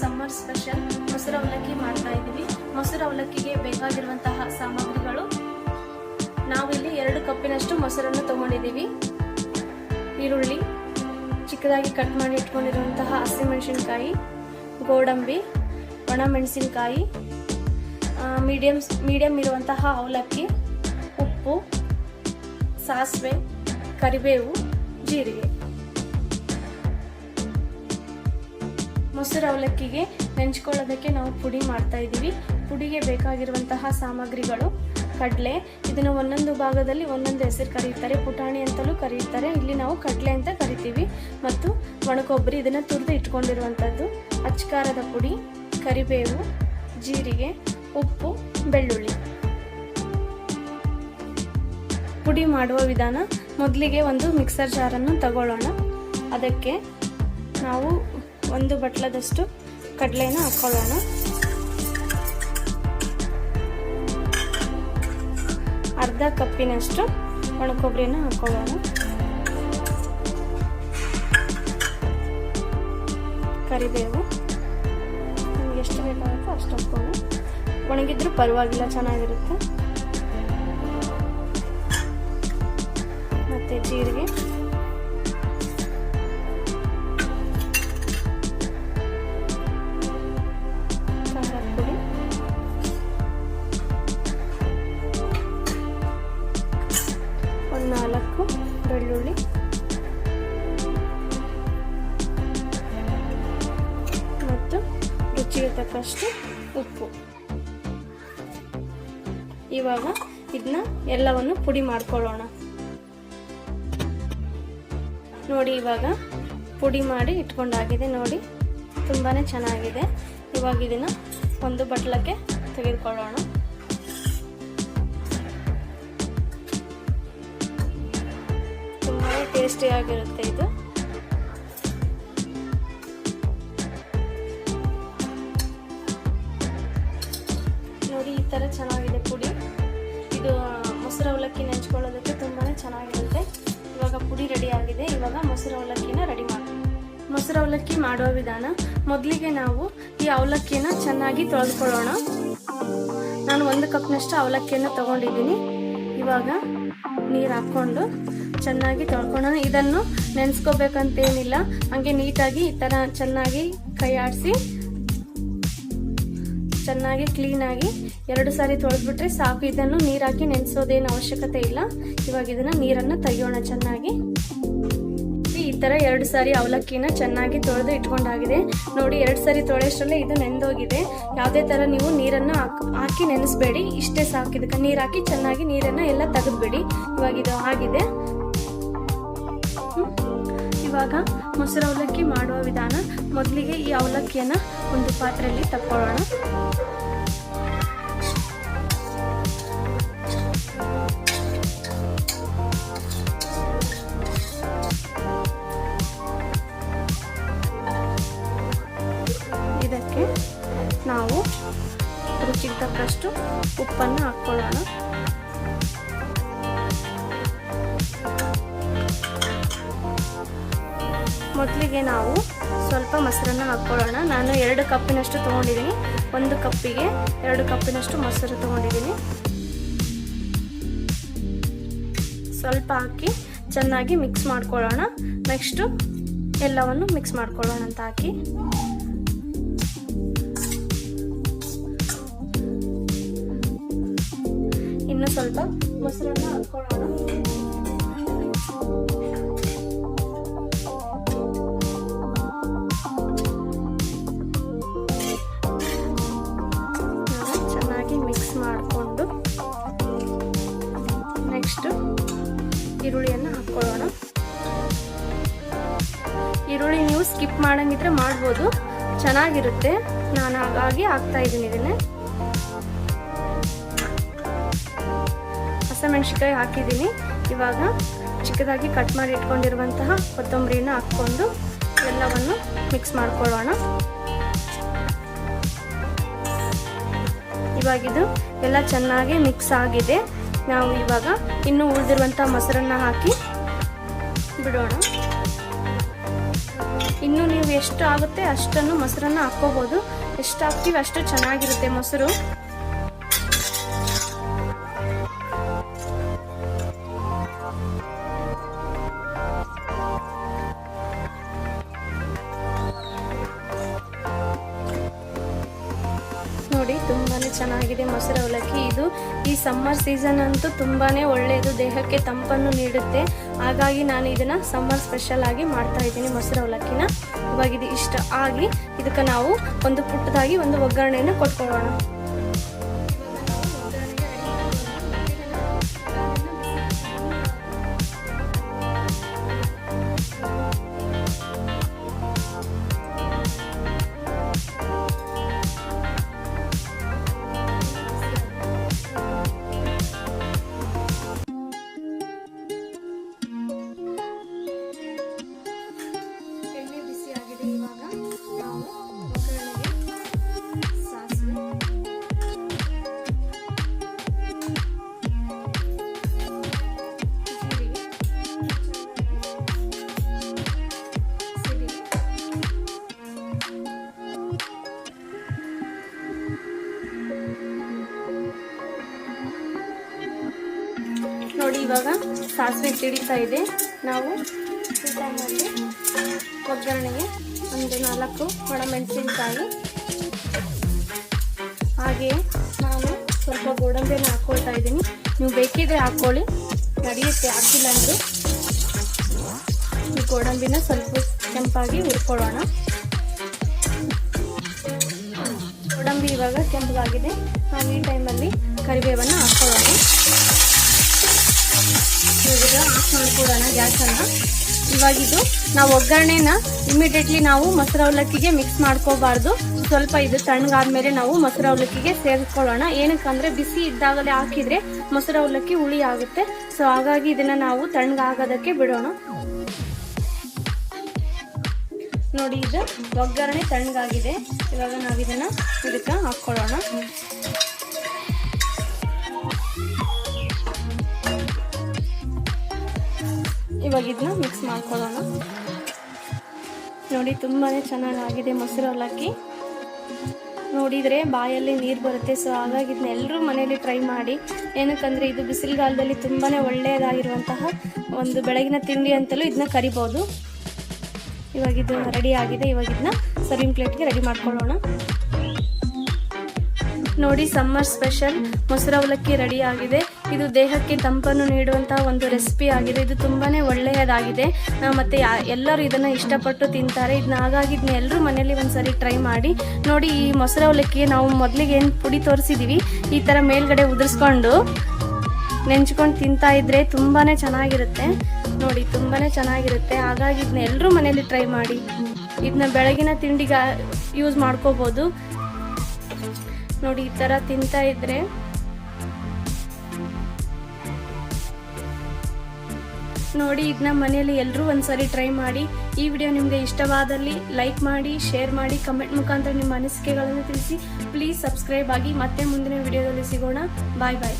Summer special ಮೊಸರು ಅವಲಕ್ಕಿ ಮಾಡ್ತಾ ಇದ್ದೀವಿ. ಮೊಸರು ಅವಲಕ್ಕಿಗೆ ಬೇಕಾಗಿರುವಂತಹ ಸಾಮಗ್ರಿಗಳು. ನಾವಿಲ್ಲಿ ಎರಡು ಕಪ್ಪಿನಷ್ಟು ಮೊಸರನ್ನು ತಗೊಂಡಿದ್ದೀವಿ. ಈರುಳ್ಳಿ, ಚಿಕ್ಕದಾಗಿ ಕಟ್ ಮಾಡಿ ಇಟ್ಕೊಂಡಿರುವಂತಹ ಹಸಿಮೆಣಸಿನ್ಕಾಯಿ, ಗೋಡಂಬಿ ಒಣ ಮೆಣಸಿನಕಾಯಿ ಮೀಡಿಯಮ್ ಮೀಡಿಯಮ್ ಇರುವಂತಹ ಅವಲಕ್ಕಿ, ಉಪ್ಪು, ಸಾಸಿವೆ, ಕರಿಬೇವು, ಜೀರಿಗೆ. ಮೊಸರು ಅವಲಕ್ಕಿಗೆ ನೆಂಚ್ಕೊಳ್ಳೋದಕ್ಕೆ ನಾವು ಪುಡಿ ಮಾಡ್ತಾ ಇದ್ದೀವಿ. ಪುಡಿಗೆ ಬೇಕಾಗಿರುವಂತಹ ಸಾಮಗ್ರಿಗಳು, ಕಡಲೆ. ಇದನ್ನು ಒಂದೊಂದು ಭಾಗದಲ್ಲಿ ಒಂದೊಂದು ಹೆಸರು ಕರೀತಾರೆ ಪುಟಾಣಿ ಅಂತಲೂ ಕರೀತಾರೆ ಇಲ್ಲಿ ನಾವು ಕಡಲೆ ಅಂತ ಕರಿತೀವಿ. ಮತ್ತು ಒಣಕೊಬ್ಬರಿ ಇದನ್ನು ತುರಿದು ಇಟ್ಕೊಂಡಿರುವಂಥದ್ದು. ಅಚ್ಕಾರದ ಪುಡಿ, ಕರಿಬೇವು, ಜೀರಿಗೆ, ಉಪ್ಪು, ಬೆಳ್ಳುಳ್ಳಿ. ಪುಡಿ ಮಾಡುವ ವಿಧಾನ ಮೊದಲಿಗೆ ಒಂದು ಮಿಕ್ಸರ್ ಜಾರನ್ನು ತಗೊಳ್ಳೋಣ. ಅದಕ್ಕೆ ನಾವು ಒಂದು ಬಟ್ಲದಷ್ಟು ಕಡಲೆನ ಹಾಕ್ಕೊಳ್ಳೋಣ ಅರ್ಧ ಕಪ್ಪಿನಷ್ಟು ಒಣಕೊಬ್ಬರಿನ ಹಾಕ್ಕೊಳ್ಳೋಣ ಕರಿಬೇವು. ನಿಮ್ಗೆ ಎಷ್ಟು ಬೇಕಾಗುತ್ತೋ ಅಷ್ಟು ಹಾಕ್ಕೊಳ್ಳಿ ಒಣಗಿದ್ರೂ ಪರವಾಗಿಲ್ಲ, ಚೆನ್ನಾಗಿರುತ್ತೆ. ಮತ್ತು ಜೀರಿಗೆ. ರುಚಿಗೆ ತಕ್ಕಷ್ಟು ಉಪ್ಪು. ಇವಾಗ ಇದನ್ನ ಎಲ್ಲವನ್ನು ಪುಡಿ ಮಾಡ್ಕೊಳ್ಳೋಣ. ನೋಡಿ ಇವಾಗ ಪುಡಿ ಮಾಡಿ ಇಟ್ಕೊಂಡಾಗಿದೆ ನೋಡಿ. ತುಂಬಾ ಚೆನ್ನಾಗಿದೆ. ಇವಾಗ ಇದನ್ನು ಒಂದು ಬಟ್ಲಕ್ಕೆ ತೆಗೆದುಕೊಳ್ಳೋಣ. ತುಂಬಾ ಟೇಸ್ಟಿಯಾಗಿರುತ್ತೆ ಇದು. ಚೆನ್ನಾಗಿದೆ ಪುಡಿ. ಇದು ಮೊಸರು ಅವಲಕ್ಕಿ ನೆಂಚ್ಕೊಳ್ಳೋದಕ್ಕೆ ತುಂಬಾ ಚೆನ್ನಾಗಿರುತ್ತೆ. ಇವಾಗ ಪುಡಿ ರೆಡಿ ಆಗಿದೆ. ಇವಾಗ ಮೊಸರು ಅವಲಕ್ಕಿನ ರೆಡಿ ಮಾಡಿ, ಮೊಸರು ಅವಲಕ್ಕಿ ಮಾಡುವ ವಿಧಾನ. ಮೊದಲಿಗೆ ನಾವು ಈ ಅವಲಕ್ಕಿನ ಚೆನ್ನಾಗಿ ತೊಳೆದುಕೊಳ್ಳೋಣ. ನಾನು ಒಂದು ಕಪ್ನಷ್ಟು ಅವಲಕ್ಕಿಯನ್ನು ತಗೊಂಡಿದ್ದೀನಿ. ಇವಾಗ ನೀರು ಹಾಕ್ಕೊಂಡು ಚೆನ್ನಾಗಿ ತೊಳ್ಕೊಳ್ಳೋಣ. ಇದನ್ನು ನೆನೆಸ್ಕೋಬೇಕಂತೇನಿಲ್ಲ. ಹಂಗೆ ನೀಟಾಗಿ ಈ ಥರ ಚೆನ್ನಾಗಿ ಕೈ ಆಡಿಸಿ ಚೆನ್ನಾಗಿ ಕ್ಲೀನಾಗಿ ಎರಡು ಸಾರಿ ತೊಳೆದ್ಬಿಟ್ರೆ ಸಾಕು. ಇದನ್ನು ನೀರಾಕಿ ನೆನೆಸೋದೇನು ಅವಶ್ಯಕತೆ ಇಲ್ಲ. ಇವಾಗ ಇದನ್ನು ನೀರನ್ನು ತೆಗೆಯೋಣ ಚೆನ್ನಾಗಿ. ಈ ಥರ ಎರಡು ಸಾರಿ ಅವಲಕ್ಕಿನ ಚೆನ್ನಾಗಿ ತೊಳೆದು ಇಟ್ಕೊಂಡಾಗಿದೆ. ನೋಡಿ, ಎರಡು ಸಾರಿ ತೊಳೆಯಷ್ಟರಲ್ಲೇ ಇದು ನೆಂದೋಗಿದೆ. ಯಾವುದೇ ಥರ ನೀವು ನೀರನ್ನು ಹಾಕಿ ನೆನೆಸ್ಬೇಡಿ. ಇಷ್ಟೇ ಸಾಕು. ಇದಕ್ಕೆ ನೀರು ಹಾಕಿ ಚೆನ್ನಾಗಿ ನೀರನ್ನು ಎಲ್ಲ ತೆಗೆದ್ಬಿಡಿ. ಇವಾಗ ಇದು ಆಗಿದೆ. ಇವಾಗ ಮೊಸರು ಅವಲಕ್ಕಿ ಮಾಡುವ ವಿಧಾನ. ಮೊದಲಿಗೆ ಈ ಅವಲಕ್ಕಿಯನ್ನು ಒಂದು ಪಾತ್ರೆಯಲ್ಲಿ ತಕ್ಕೊಳ್ಳೋಣ. ಇದಕ್ಕೆ ನಾವು ರುಚಿಗೆ ತಕ್ಕಷ್ಟು ಉಪ್ಪನ್ನು ಹಾಕ್ಕೊಳ್ಳೋಣ. ಮೊದಲಿಗೆ ನಾವು ಸ್ವಲ್ಪ ಮೊಸರನ್ನು ಹಾಕ್ಕೊಳ್ಳೋಣ. ನಾನು ಎರಡು ಕಪ್ಪಿನಷ್ಟು ತೊಗೊಂಡಿದ್ದೀನಿ. ಒಂದು ಕಪ್ಪಿಗೆ ಎರಡು ಕಪ್ಪಿನಷ್ಟು ಮೊಸರು ತೊಗೊಂಡಿದ್ದೀನಿ. ಸ್ವಲ್ಪ ಹಾಕಿ ಚೆನ್ನಾಗಿ ಮಿಕ್ಸ್ ಮಾಡ್ಕೊಳ್ಳೋಣ. ನೆಕ್ಸ್ಟು ಎಲ್ಲವನ್ನು ಮಿಕ್ಸ್ ಮಾಡ್ಕೊಳ್ಳೋಣ ಅಂತ ಹಾಕಿ. ಇನ್ನು ಸ್ವಲ್ಪ ಮೊಸರನ್ನು ಹಾಕ್ಕೊಳ್ಳೋಣ. ಮಾಡಂಗಿದ್ರೆ ಮಾಡ್ಬೋದು. ಚೆನ್ನಾಗಿರುತ್ತೆ. ನಾನು ಹಾಗಾಗಿ ಹಾಕ್ತಾ ಇದ್ದೀನಿ ಇದನ್ನೇ. ಹಸಿಮೆಣ್ಸಿಕಾಯಿ ಹಾಕಿದ್ದೀನಿ. ಇವಾಗ ಚಿಕ್ಕದಾಗಿ ಕಟ್ ಮಾಡಿ ಇಟ್ಕೊಂಡಿರುವಂತಹ ಕೊತ್ತಂಬರಿನ ಹಾಕ್ಕೊಂಡು ಎಲ್ಲವನ್ನು ಮಿಕ್ಸ್ ಮಾಡ್ಕೊಳ್ಳೋಣ. ಇವಾಗಿದು ಎಲ್ಲ ಚೆನ್ನಾಗಿ ಮಿಕ್ಸ್ ಆಗಿದೆ. ನಾವು ಇವಾಗ ಇನ್ನೂ ಉಳಿದಿರುವಂಥ ಮೊಸರನ್ನು ಹಾಕಿ ಬಿಡೋಣ. ಇನ್ನು ನೀವು ಎಷ್ಟು ಆಗುತ್ತೆ ಅಷ್ಟನ್ನು ಮೊಸರನ್ನ ಹಾಕ್ಕೋಬೋದು. ಎಷ್ಟು ಹಾಕ್ತೀವಿ ಅಷ್ಟು ಚೆನ್ನಾಗಿರುತ್ತೆ ಮೊಸರು. ಚೆನ್ನಾಗಿದೆ ಮೊಸರು ಅವಲಕ್ಕಿ. ಇದು ಈ ಸಮ್ಮರ್ ಸೀಸನ್ ಅಂತೂ ತುಂಬಾನೇ ಒಳ್ಳೆಯದು, ದೇಹಕ್ಕೆ ತಂಪನ್ನು ನೀಡುತ್ತೆ. ಹಾಗಾಗಿ ನಾನು ಇದನ್ನ ಸಮ್ಮರ್ ಸ್ಪೆಷಲ್ ಆಗಿ ಮಾಡ್ತಾ ಇದ್ದೀನಿ ಮೊಸರು ಅವಲಕ್ಕಿನ. ಇವಾಗ ಇಷ್ಟ ಆಗಿ ಇದಕ್ಕೆ ನಾವು ಒಂದು ಪುಟ್ಟದಾಗಿ ಒಂದು ಒಗ್ಗರಣೆಯನ್ನು ಕೊಟ್ಕೊಳ್ಳೋಣ. ಇವಾಗ ಸಾಸಿವೆ ಸಿಡಿತಾ ಇದೆ. ನಾವು ಈ ಟೈಮಲ್ಲಿ ಒಗ್ಗರಣೆಗೆ ಒಂದು ನಾಲ್ಕು ಒಣಮೆಣಸಿನಕಾಯಿ. ಹಾಗೆಯೇ ನಾನು ಸ್ವಲ್ಪ ಗೋಡಂಬಿಯನ್ನು ಹಾಕ್ಕೊಳ್ತಾ ಇದ್ದೀನಿ. ನೀವು ಬೇಕಿದ್ರೆ ಹಾಕ್ಕೊಳ್ಳಿ. ನಡೆಯುತ್ತೆ, ಹಾಕಿಲ್ಲ ಅಂದರೆ ಈ ಗೋಡಂಬಿನ ಸ್ವಲ್ಪ ಕೆಂಪಾಗಿ ಹುರ್ಕೊಳ್ಳೋಣ. ಗೋಡಂಬಿ ಇವಾಗ ಕೆಂಪಾಗಿದೆ. ನಾವು ಈ ಟೈಮಲ್ಲಿ ಕರಿಬೇವನ್ನು ಹಾಕ್ಕೊಳ್ಳೋಣ. ಆಫ್ ಮಾಡ್ಕೊಳ್ಳೋಣ ಗ್ಯಾಸನ್ನು ಇವಾಗಿದು ನಾವು ಒಗ್ಗರಣೆನ ಇಮಿಡಿಯೇಟ್ಲಿ ನಾವು ಮೊಸರು ಅವಲಕ್ಕಿಗೆ ಮಿಕ್ಸ್ ಮಾಡ್ಕೋಬಾರ್ದು. ಸ್ವಲ್ಪ ಇದು ತಣ್ಣಗಾದ್ಮೇಲೆ ನಾವು ಮೊಸರು ಅವಲಕ್ಕಿಗೆ ಸೇರಿಸ್ಕೊಳ್ಳೋಣ ಏನಕ್ಕಂದ್ರೆ ಬಿಸಿ ಇದ್ದಾಗಲೇ ಹಾಕಿದ್ರೆ ಮೊಸರು ಅವಲಕ್ಕಿ ಹುಳಿ ಆಗುತ್ತೆ. ಸೊ ಹಾಗಾಗಿ ಇದನ್ನ ನಾವು ತಣ್ಣಗಾಗೋದಕ್ಕೆ ಬಿಡೋಣ. ನೋಡಿ, ಇದು ಒಗ್ಗರಣೆ ತಣ್ಣಗಾಗಿದೆ. ಇವಾಗ ನಾವು ಇದನ್ನ ಇದಕ್ಕೆ ಹಾಕ್ಕೊಳ್ಳೋಣ. ಇದನ್ನ ಮಿಕ್ಸ್ ಮಾಡ್ಕೊಳ್ಳೋಣ. ನೋಡಿ, ತುಂಬಾನೇ ಚೆನ್ನಾಗಿದೆ ಮೊಸರು ಅವಲಕ್ಕಿ ನೋಡಿದರೆ ಬಾಯಲ್ಲಿ ನೀರು ಬರುತ್ತೆ ಸೊ ಹಾಗಾಗಿ ಇದನ್ನ ಎಲ್ಲರೂ ಮನೇಲಿ ಟ್ರೈ ಮಾಡಿ. ಏನಕ್ಕಂದರೆ, ಇದು ಬಿಸಿಲುಗಾಲದಲ್ಲಿ ತುಂಬಾ ಒಳ್ಳೆಯದಾಗಿರುವಂತಹ ಒಂದು ಬೆಳಗಿನ ತಿಂಡಿ ಅಂತಲೂ ಇದನ್ನ ಕರಿಬೋದು. ಇವಾಗ ಇದು ರೆಡಿ ಆಗಿದೆ, ಇವಾಗ ಇದನ್ನ ಸರ್ವಿಂಗ್ ಪ್ಲೇಟ್ಗೆ ರೆಡಿ ಮಾಡ್ಕೊಳ್ಳೋಣ. ನೋಡಿ ಸಮ್ಮರ್ ಸ್ಪೆಷಲ್ ಮೊಸರು ಅವಲಕ್ಕಿ ರೆಡಿ ಆಗಿದೆ. ಇದು ದೇಹಕ್ಕೆ ತಂಪನ್ನು ನೀಡುವಂತಹ ಒಂದು ರೆಸಿಪಿ ಆಗಿದೆ. ಇದು ತುಂಬಾನೇ ಒಳ್ಳೆಯದಾಗಿದೆ. ಮತ್ತೆ ಎಲ್ಲರೂ ಇದನ್ನ ಇಷ್ಟಪಟ್ಟು ತಿಂತಾರೆ. ಇದನ್ನ ಹಾಗಾಗಿ ಇದನ್ನ ಎಲ್ಲರೂ ಮನೆಯಲ್ಲಿ ಒಂದ್ಸರಿ ಟ್ರೈ ಮಾಡಿ, ನೋಡಿ ಈ ಮೊಸರು ಅವಲಕ್ಕಿಗೆ ನಾವು ಮೊದಲಿಗೆ ಏನು ಪುಡಿ ತೋರಿಸಿದೀವಿ, ಈ ತರ ಮೇಲ್ಗಡೆ ಉದುರಿಸ್ಕೊಂಡು ನೆಂಚ್ಕೊಂಡು ತಿಂತಾ ಇದ್ರೆ ತುಂಬಾನೇ ಚೆನ್ನಾಗಿರುತ್ತೆ. ನೋಡಿ, ತುಂಬಾನೇ ಚೆನ್ನಾಗಿರುತ್ತೆ. ಹಾಗಾಗಿ ಇದನ್ನ ಎಲ್ಲರೂ ಮನೆಯಲ್ಲಿ ಟ್ರೈ ಮಾಡಿ ಇದನ್ನ ಬೆಳಗಿನ ತಿಂಡಿಗೆ ಯೂಸ್ ಮಾಡ್ಕೋಬಹುದು ನೋಡಿ, ಈ ತರ ತಿಂತಾ ಇದ್ರೆ ನೋಡಿ ಇದನ್ನ ಮನೆಯಲ್ಲಿ ಎಲ್ಲರೂ ಒಂದ್ಸರಿ ಟ್ರೈ ಮಾಡಿ. ಈ ವಿಡಿಯೋ ನಿಮಗೆ ಇಷ್ಟವಾದಲ್ಲಿ ಲೈಕ್ ಮಾಡಿ ಶೇರ್ ಮಾಡಿ ಕಮೆಂಟ್ ಮುಖಾಂತರ ನಿಮ್ಮ ಅನಿಸಿಕೆಗಳನ್ನು ತಿಳಿಸಿ. ಪ್ಲೀಸ್ ಸಬ್ಸ್ಕ್ರೈಬ್ ಆಗಿ ಮತ್ತೆ ಮುಂದಿನ ವಿಡಿಯೋದಲ್ಲಿ ಸಿಗೋಣ. ಬಾಯ್ ಬಾಯ್